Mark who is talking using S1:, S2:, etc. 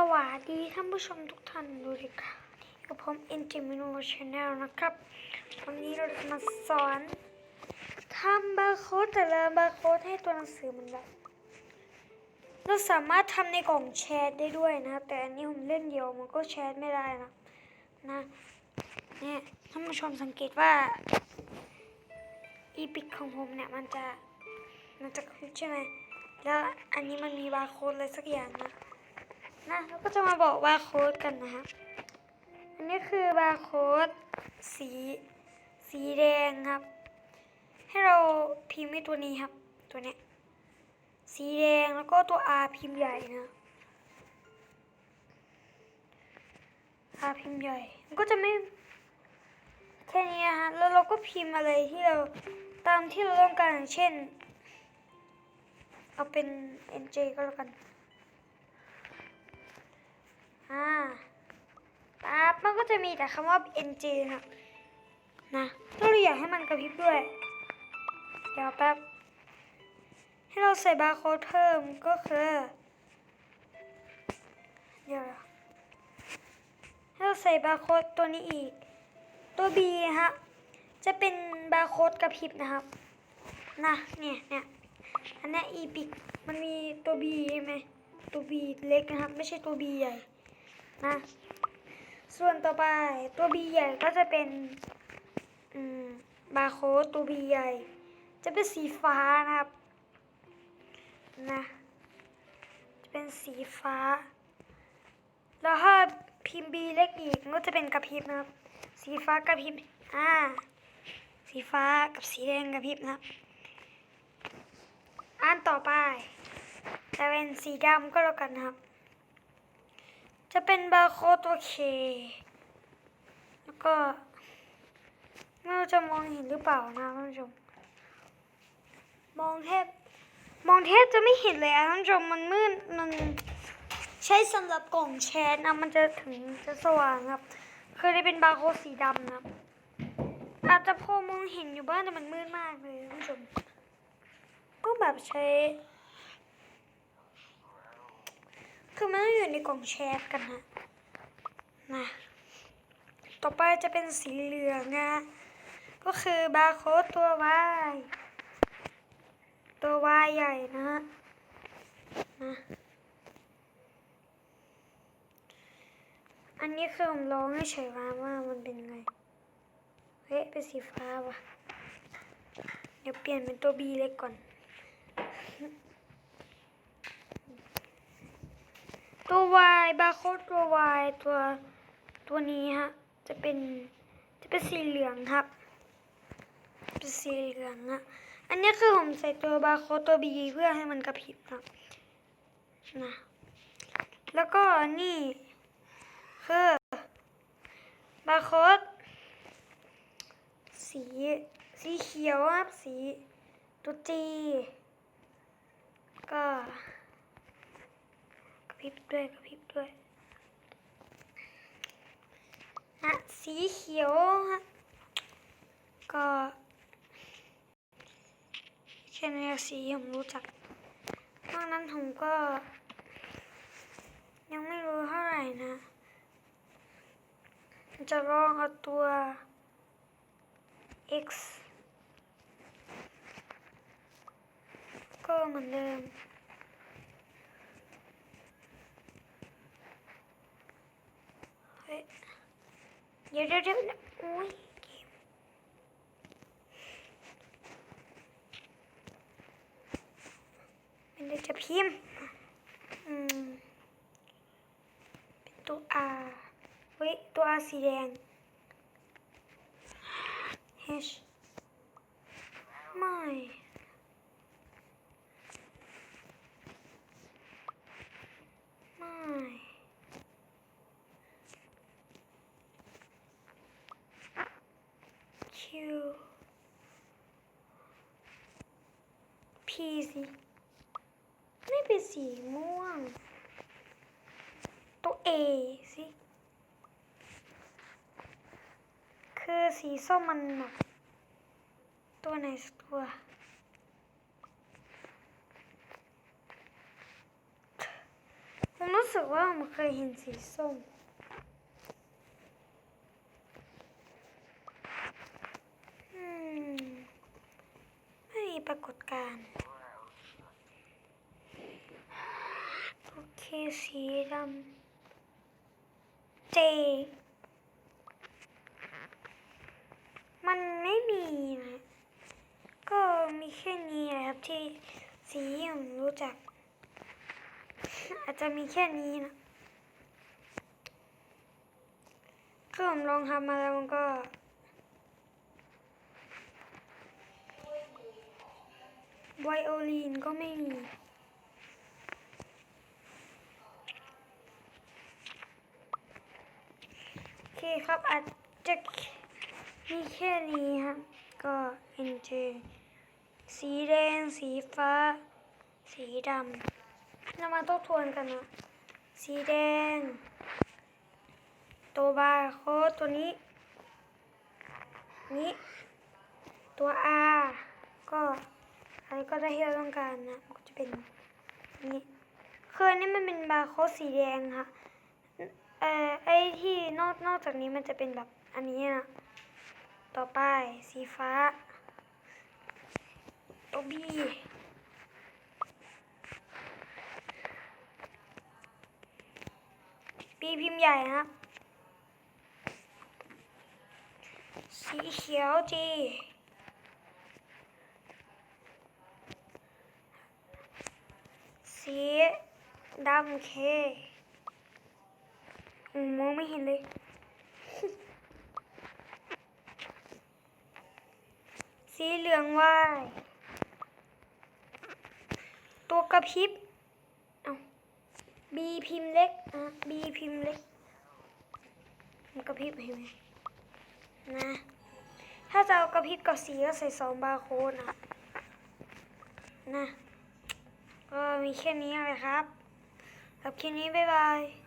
S1: สวัสดีท่านผู้ชมทุกท่านด้วยค่ะกับผมเอ็นจิมิโนชาแนลนะครับ วันนี้เราจะมาสอนทำบาร์โค้ดแต่ละบาร์โค้ดให้ตัวหนังสือมันแบบเราสามารถทำในกล่องแชทได้ด้วยนะ แต่อันนี้ผมเล่นเดียวมันก็แชทไม่ได้นะนะเนี่ยท่านผู้ชมสังเกตว่าอีพิกของผมเนี่ยมันจะมันจะขึ้นใช่ไหมแล้วอันนี้มันมีบาร์โค้ดอะไรสักอย่างนะ นะเราก็จะมาบอกบาร์โค้ดกันนะครับ อันนี้คือบาร์โค้ดสี สีแดงครับ ให้เราพิมพ์ตัวนี้ครับ ตัวเนี้ยสีแดงแล้วก็ตัว R พิมพ์ใหญ่นะ R พิมพ์ใหญ่ มันก็จะไม่แค่นี้นะฮะแล้วเราก็พิมพ์อะไรที่เราตามที่เราต้องการเช่น เอาเป็น NJ ก็แล้วกัน อ่าปั๊บมันก็จะมีแต่คำว่า NG ครับนะถ้าเราอยากให้มันกระพริบด้วย เดี๋ยวแป๊บ ให้เราใส่บาร์โค้ดเพิ่มก็คือเดี๋ยวให้เราใส่บาร์โค้ดตัวนี้อีก ตัว B ฮะ จะเป็นบาร์โค้ดกระพริบนะครับ นะ เนี่ยเนี่ยอันนี้อีพิกมันมีตัว B ใช่ไหมตัว B เล็กนะครับ ไม่ใช่ตัว B ใหญ่ นะ ส่วนต่อไปตัว B ใหญ่ก็จะเป็นบาร์โค้ดตัว B ใหญ่ จะเป็นสีฟ้านะครับ นะ จะเป็นสีฟ้า แล้วถ้าพิมพ์ B เล็กอีกก็จะเป็นกระพริบนะครับ สีฟ้ากระพริบ อ่า สีฟ้ากับสีแดงกระพริบนะครับอันต่อไปจะเป็นสีดำก็แล้วกันนะครับ จะเป็นบาร์โค้ดตัวเค แล้วก็ไม่รู้จะมองเห็นหรือเปล่านะท่านผู้ชม มองแทบมองแทบจะไม่เห็นเลยอะท่านผู้ชมมันมืดมันใช้สำหรับกล่องแชทนะมันจะถึงจะสว่างครับ เคยได้เป็นบาร์โค้ดสีดำนะครับอาจจะพอมองเห็นอยู่บ้างแต่มันมืดมากเลยท่านผู้ชมก็แบบใช้ คือมันอยู่ในกล่องแชทกันนะนะต่อไปจะเป็นสีเหลืองนะก็คือบาร์โค้ดตัว Y ตัว Y ใหญ่นะนะอันนี้คือผมลองให้เฉยว่าว่ามันเป็นไงเฮ้ยเป็นสีฟ้าว่ะ เดี๋ยวเปลี่ยนเป็นตัว B เล็กก่อน ตัว Y บาร์โค้ดตัว Y ตัวตัวนี้ฮะจะเป็นจะเป็นสีเหลืองครับ เป็นสีเหลืองนะอันนี้คือผมใส่ตัวบาร์โค้ดตัว B เพื่อให้มันกระพริบนะนะแล้วก็นี่คือบาร์โค้ดสีสีเขียวครับสีตัว G ก็ พริบด้วยกระพริบด้วยนะสีเขียวฮะก็แค่นี้สีผมรู้จักนอกนั้นผมก็ ยังไม่รู้เท่าไหร่นะ จะลองเอาตัว x ก็เหมือนเดิม เฮ้ย เดี๋ยวเดี๋ยวเดี๋ยวโอ้ยเกมมันเลยจะพิมพ์อืมเป็นตัว R เฮ้ยตัว R สีแดง H ไม่ไม่ Q P สิไม่เป็นสีม่วง ตัว A สิ คือสีส้มมันแบบตัวไหนสักตัวผมรู้สึกสึกว่ามันเคยเห็นสีส้ม อืม ไม่มีปรากฏการณ์โอเคสีดำเจ มันไม่มีนะ ก็มีแค่นี้แหละครับที่สีที่ผมรู้จัก อาจจะมีแค่นี้นะก็ผมลองทำมาแล้วมันก็ ไวโอลินก็ไม่มีโอเคครับอาจจะมีแค่นี้ครับก็เอ็นเจสีแดง สีฟ้า สีดำเรามาทบทวนกันนะสีแดง ตัวบาร์โค้ดตัวนี้ นี้ ตัว R ก็ อะไรก็ได้ที่เราต้องการนะมันก็จะเป็นนี้คืออันนี้มันเป็นบาร์โค้ดสีแดงค่ะเอ่อไอ้ที่นอกนอกจากนี้มันจะเป็นแบบอันนี้นะต่อไปสีฟ้าตัวบีบีพิมพ์ใหญ่นะครับ สีเขียวจี สีดำเคอืมมองไม่เห็นเลย สีเหลืองว่ายตัวกระพริบเอาบีพิมพ์เล็กอะบีพิมพ์เล็ก มันกระพริบเห็นไหมนะ ถ้าจะเอากระพริบกับสีก็ใส่สองบาร์โค้ดนะนะ ก็มีแค่นี้เลยครับสำหรับคลิปนี้บ๊ายบาย